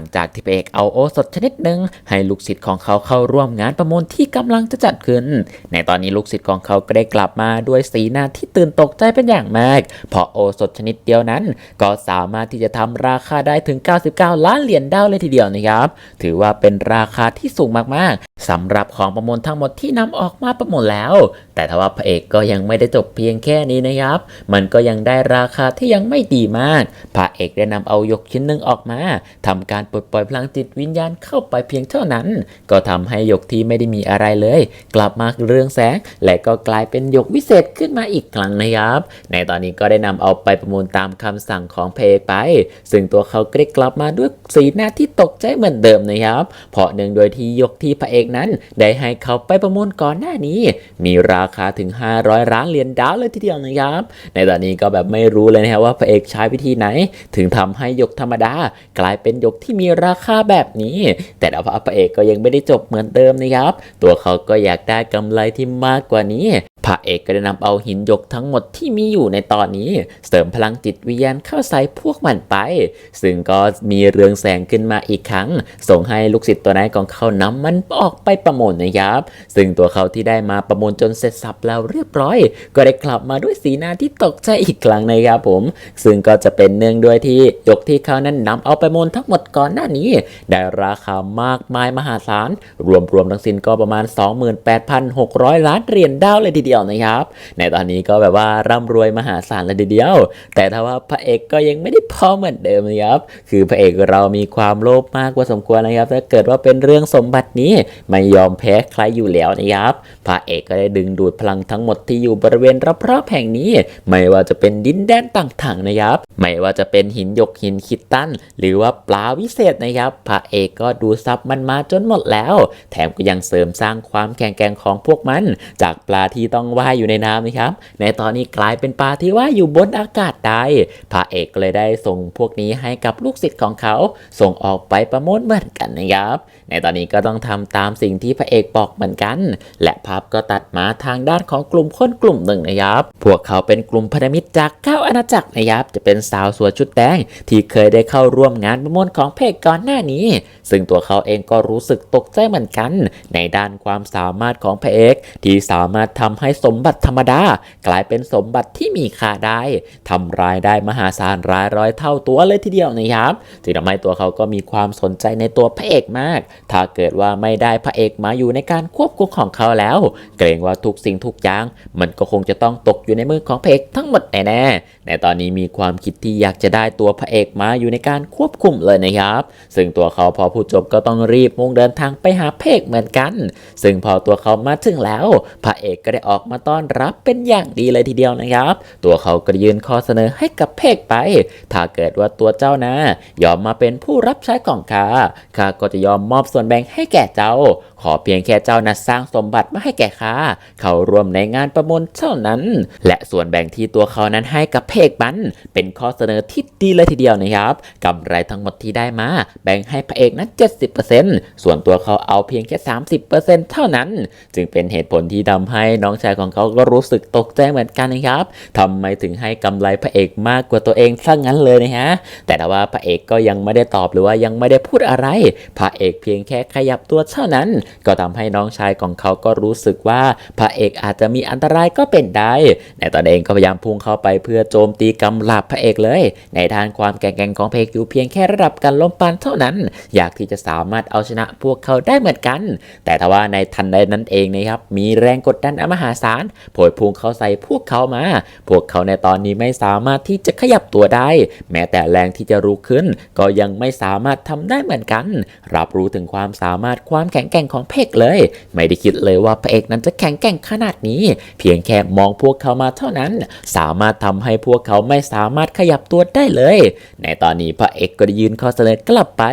งจากที่พระเอกเอาโอสถชนิดหนึ่งให้ลูกศิษย์ของเขาเข้าร่วมงานประมูลที่กำลังจะจัดขึ้น ในตอนนี้ลูกศิษย์ของเขาก็ได้กลับมาด้วยสีหน้าที่ตื่นตกใจเป็นอย่างมาก เพราะโอสถชนิดเดียวนั้น ก็สามารถที่จะทำราคาได้ถึง 99 ล้านเหรียญดาวเลยทีเดียวนะครับ ถือว่าเป็นราคาที่สูงมากๆ สำหรับของประมูลทั้งหมดที่นำออกมาประมูลแล้ว แต่ทว่าพระเอกก็ยังไม่ได้จบเพียงแค่นี้นะครับ มันก็ยังได้ราคาที่ยังไม่ดีมาก พระเอกได้นำเอายกชิ้นหนึ่งออกมาทำการปลดปล่อยพลังจิตวิญญาณเข้าไปเพียงเท่านั้น ก็ทำให้ยกที่ไม่ได้มีอะไรเลย กลับมาเรืองแสง และก็กลายเป็นยกวิเศษขึ้นมาอีกครั้งนะครับ ในตอนนี้ก็ได้นำเอาไปประมูลตามคำสั่งของพระเอกไป ซึ่งตัวเขาก็ได้กลับมาด้วยสีหน้าที่ตกใจเหมือนเดิมนะครับ เพราะเนื่งโดยที่ยกที่พระเอกนั้น ได้ให้เขาไปประมูลก่อนหน้านี้ มีราคาถึง 500 ล้านเหรียญดาวเลยทีเดียวนะครับ ในตอนนี้ก็แบบไม่รู้เลยนะครับว่าพระเอกใช้วิธีไหน ถึงทำให้ยกธรรมดา กลายเป็นยกที่มีราคาแบบนี้ แต่ดาวพระเอกก็ยังไม่ได้จบเหมือนเดิมนะครับ ตัวเขาก็อยากได้กำไรที่มากกว่านี้ ระเอกก็ได้นำเอาหินยกทั้งหมดที่มีอยู่ในตอนนี้ เสริมพลังจิตวิญญาณเข้าใส่พวกมันไป ซึ่งก็มีเรืองแสงขึ้นมาอีกครั้ง ส่งให้ลูกศิษย์ตัวนั้นของเขานำมันออกไปประมูลนะครับ ซึ่งตัวเขาที่ได้มาประมูลจนเสร็จสับแล้วเรียบร้อย ก็ได้กลับมาด้วยสีหน้าที่ตกใจอีกครั้งนะครับผม ซึ่งก็จะเป็นเนื่องด้วยที่ยกที่เขานั้นนำเอาไปประมูลทั้งหมดก่อนหน้านี้ ได้ราคามากมายมหาศาลรวมๆทั้งสิ้นก็ประมาณ 28,600 ล้านเหรียญดาวเลยทีเดียวนะครับ ในตอนนี้ก็แบบว่าร่ำรวยมหาศาลเลยทีเดียว แต่ถ้าว่าพระเอกก็ยังไม่ได้พอเหมือนเดิมนะครับ คือพระเอกเรามีความโลภมากกว่าสมควรนะครับ ถ้าเกิดว่าเป็นเรื่องสมบัตินี้ไม่ยอมแพ้ใครอยู่แล้วนะครับ พระเอกก็ได้ดึงดูดพลังทั้งหมดที่อยู่บริเวณรอบๆแห่งนี้ ไม่ว่าจะเป็นดินแดนต่างๆนะครับ ไม่ว่าจะเป็นหินหยกหินคิดตันหรือว่าปลาวิเศษนะครับ พระเอกก็ดูซับมันมาจนหมดแล้ว แถมก็ยังเสริมสร้างความแข็งแกร่งของพวกมัน จากปลาที่ต้องว่ายอยู่ในน้ำนะครับ ในตอนนี้กลายเป็นปลาที่ว่ายอยู่บนอากาศได้พระเอกเลยได้ส่งพวกนี้ให้กับลูกศิษย์ของเขา ส่งออกไปประมูลเหมือนกันนะครับ ในตอนนี้ก็ต้องทำตามสิ่งที่พระเอกบอกเหมือนกัน และภาพก็ตัดมาทางด้านของกลุ่มคนกลุ่มหนึ่งนะครับ พวกเขาเป็นกลุ่มพันธมิตรจากเก้าอาณาจักรนะครับ จะเป็นสาวสวยชุดแดงที่เคยได้เข้าร่วมงานประมูลของเพกก่อนหน้านี้ ซึ่งตัวเขาเองก็รู้สึกตกใจเหมือนกัน ในด้านความสามารถของพระเอกที่สามารถทำให้สมบัติธรรมดา กลายเป็นสมบัติที่มีค่าได้ทำรายได้มหาศาลรายร้อยเท่าตัวเลยทีเดียวนะครับจึงทำให้ตัวเขาก็มีความสนใจในตัวพระเอกมาก ถ้าเกิดว่าไม่ได้พระเอกมาอยู่ในการควบคุมของเขาแล้ว เกรงว่าทุกสิ่งทุกอย่าง มันก็คงจะต้องตกอยู่ในมือของพระเอกทั้งหมดแน่ๆในตอนนี้มีความคิดที่อยากจะได้ตัวพระเอกมาอยู่ในการควบคุมเลยนะครับ ซึ่งตัวเขาพอพูดจบก็ต้องรีบมุ่งเดินทางไปหาพระเอกเหมือนกัน ซึ่งพอตัวเขามาถึงแล้ว พระเอกก็ได้ออกมาต้อนรับเป็นอย่างดีเลยทีเดียวนะครับ ตัวเขาก็ยื่นข้อเสนอให้กับเพกไป ถ้าเกิดว่าตัวเจ้านะ ยอมมาเป็นผู้รับใช้ของข้าข้าก็จะยอมมอบส่วนแบ่งให้แก่เจ้า ขอเพียงแค่เจ้านะสร้างสมบัติมาให้แก่ข้าเขาร่วมในงานประมูลเท่านั้น และส่วนแบ่งที่ตัวเขานั้นให้กับเพกมันเป็นข้อเสนอที่ดีเลยทีเดียวนะครับกำไรทั้งหมดที่ได้มา แบ่งให้พระเอกนั้น 70%ส่วนตัวเขาเอาเพียงแค่ 30%เท่านั้น จึงเป็นเหตุผลที่ทำให้น้องชายของเขาก็รู้สึกตกใจเหมือนกันนะครับทำไมถึงให้กำไรพระเอกมากกว่าตัวเองซะงั้นเลยนะฮะแต่ว่าพระเอกก็ยังไม่ได้ตอบหรือว่ายังไม่ได้พูดอะไร พระเอกเพียงแค่ขยับตัวเท่านั้นก็ทำให้น้องชายของเขาก็รู้สึกว่าพระเอกอาจจะมีอันตรายก็เป็นได้ในตอนเองก็พยายามพุ่งเข้าไปเพื่อโจมตีกำลับพระเอกเลย ในทางความแกร่งๆของพระเอกอยู่เพียงแค่ระดับการล้มปานเท่านั้น อยากที่จะสามารถเอาชนะพวกเขาได้เหมือนกัน แต่ถ้าว่าในทันใดนั้นเองนะครับมีแรงกดดันอันมหาศาลโผยพุ่งเข้าใส่พวกเขามา พวกเขาในตอนนี้ไม่สามารถที่จะขยับตัวได้ แม้แต่แรงที่จะรู้ขึ้น ก็ยังไม่สามารถทำได้เหมือนกัน รับรู้ถึงความสามารถความแข็งแกร่งของเพกเลย ไม่ได้คิดเลยว่าพระเอกนั้นจะแข็งแกร่งขนาดนี้ เพียงแค่มองพวกเขามาเท่านั้น สามารถทำให้พวกเขาไม่สามารถขยับตัวได้เลย ในตอนนี้พระเอกก็ได้ยืนข้อเสนอกลับไป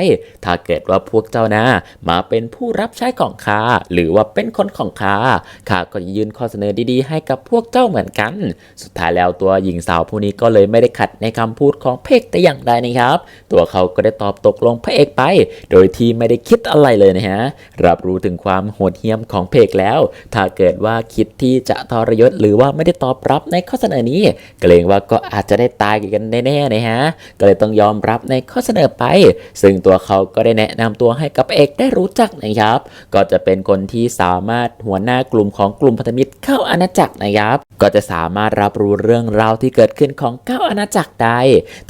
ถ้าเกิดว่าพวกเจ้านะมาเป็นผู้รับใช้ของข้าหรือว่าเป็นคนของข้าข้าก็ยืนข้อเสนอดีๆ ให้กับพวกเจ้าเหมือนกัน สุดท้ายแล้วตัวหญิงสาวผู้นี้ก็เลยไม่ได้ขัดในคำพูดของเพกแต่อย่างใดนะครับ ตัวเขาก็ได้ตอบตกลงพระเอกไป โดยที่ไม่ได้คิดอะไรเลยนะฮะรับรู้ถึงความโหดเหี้ยมของเพกแล้ว ถ้าเกิดว่าคิดที่จะทรยศหรือว่าไม่ได้ตอบรับในข้อเสนอนี้ เกรงว่าก็อาจจะได้ตายกันแน่ๆนะฮะ ก็เลยต้องยอมรับในข้อเสนอไป ซึ่งตัวเขาก็ได้แนะนำตัวให้กับเอกได้รู้จักนะครับ ก็จะเป็นคนที่สามารถหัวหน้ากลุ่มของกลุ่มพันธมิตรเข้าอาณาจักรนะครับ ก็จะสามารถรับรู้เรื่องราวที่เกิดขึ้นของเก้าอาณาจักรได้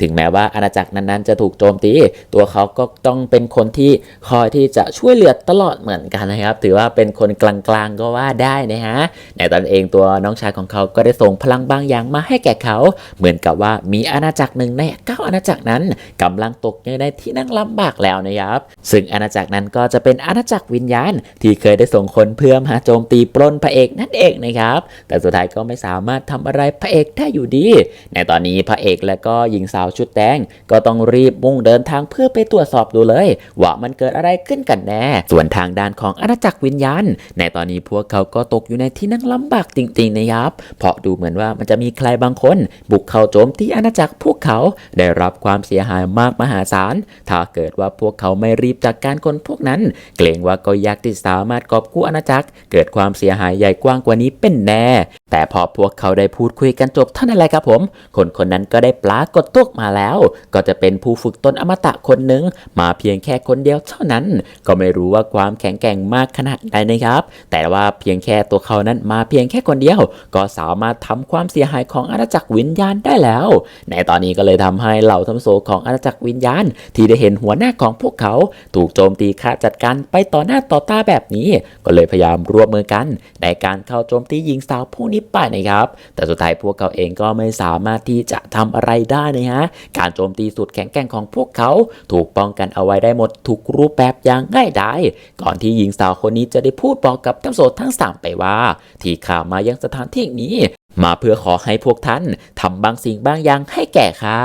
ถึงแม้ว่าอาณาจักรนั้นๆจะถูกโจมตี ตัวเขาก็ต้องเป็นคนที่คอยที่จะช่วยเหลือตลอดเหมือนกันนะครับ ถือว่าเป็นคนกลางๆก็ว่าได้นะฮะในตอนเองตัวน้องชายของเขาก็ได้ส่งพลังบางอย่างมาให้แก่เขา เหมือนกับว่ามีอาณาจักรหนึ่งในเก้าอาณาจักรนั้นกำลังตกอยู่ในที่นั่งลำบากแล้วนะครับ ซึ่งอาณาจักรนั้นก็จะเป็นอาณาจักรวิญญาณ ที่เคยได้ส่งคนเพื่อมาโจมตีปล้นพระเอกนั่นเองนะครับ แต่สุดท้ายก็ไม่สามารถทำอะไรพระเอกได้อยู่ดี ในตอนนี้พระเอกและก็หญิงสาวชุดแดงก็ต้องรีบมุ่งเดินทางเพื่อไปตรวจสอบดูเลย ว่ามันเกิดอะไรขึ้นกันแน่ ส่วนทางด้านของอาณาจักรวิญญาณ ในตอนนี้พวกเขาก็ตกอยู่ในที่นั่งลำบากจริงๆนะครับ เพราะดูเหมือนว่ามันจะมีใครบางคน บุกเข้าโจมที่อาณาจักรพวกเขาได้รับความเสียหายมากมหาศาล ถ้าเกิดว่าพวกเขาไม่รีบจัดการคนพวกนั้น เกรงว่าก็ยากที่สามารถกอบกู้อาณาจักร เกิดความเสียหายใหญ่กว้างกว่านี้เป็นแน่ แต่พอพวกเขาได้พูดคุยกันจบเท่านั้นแหละครับผม คนคนนั้นก็ได้ปรากฏตัวออกมาแล้ว ก็จะเป็นผู้ฝึกตนอมตะคนหนึ่งมาเพียงแค่คนเดียวเท่านั้น ก็ไม่รู้ว่าความแข็งแกร่งมากขนาดใดนะครับ แต่ว่าเพียงแค่ตัวเขานั้นมาเพียงแค่คนเดียว ก็สามารถทำความเสียหายของอาณาจักรวิญญาณได้แล้ว ในตอนนี้ก็เลยทำให้เหล่าทำโซของอาณาจักรวิญญาณ ที่ได้เห็นหัวหน้าของพวกเขา ถูกโจมตีฆ่าจัดการไปต่อหน้าต่อตาแบบนี้ ก็เลยพยายามร่วมมือกัน ในการเข้าโจมตีหญิงสาวผู้นี้ไปนะครับ แต่สุดท้ายพวกเขาเองก็ไม่สามารถที่จะทำอะไรได้นะฮะการโจมตีสุดแข็งแกร่งของพวกเขา ถูกป้องกันเอาไว้ได้หมดทุกรูปแบบอย่างง่ายดายก่อนที่หญิงสาวคนนี้จะได้พูดบอกกับทั้งโสดทั้งสามไปว่า ที่ข้ามายังสถานที่นี้ มาเพื่อขอให้พวกท่านทำบางสิ่งบางอย่างให้แก่ข้า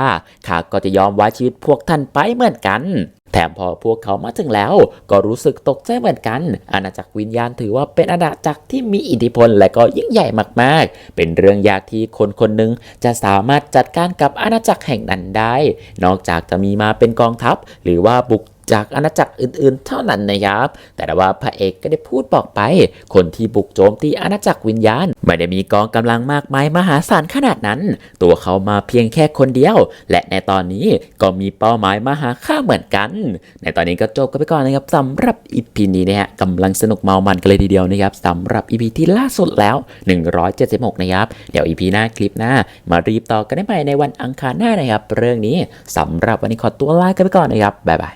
ข้าก็จะยอมไว้ชีวิตพวกท่านไปเหมือนกันแถมพอพวกเขามาถึงแล้ว ก็รู้สึกตกใจเหมือนกัน อาณาจักรวิญญาณถือว่าเป็นอาณาจักรที่มีอิทธิพลและก็ยิ่งใหญ่มากๆ เป็นเรื่องยากที่คนคนหนึ่งจะสามารถจัดการกับอาณาจักรแห่งนั้นได้ นอกจากจะมีมาเป็นกองทัพ หรือว่าบุก จากอาณาจักรอื่นๆ เท่านั้นนะครับ แต่ว่าพระเอกก็ได้พูดบอกไป คนที่บุกโจมตีอาณาจักรวิญญาณ ไม่ได้มีกองกำลังมากมายมหาศาลขนาดนั้น ตัวเขามาเพียงแค่คนเดียว และในตอนนี้ก็มีเป้าหมายมหาข้าเหมือนกัน ในตอนนี้ก็จบกันไปก่อนนะครับสำหรับอีพีนี้นะฮะกำลังสนุกเมามันกันเลยทีเดียวนะครับสำหรับอีพีที่ล่าสุดแล้ว 176 นะครับ เดี๋ยวอีพีหน้าคลิปหน้า มารีบต่อกันได้ใหม่ในวันอังคารหน้านะครับ เรื่องนี้สำหรับวันนี้ขอตัวลากันไปก่อนนะครับบ๊ายบาย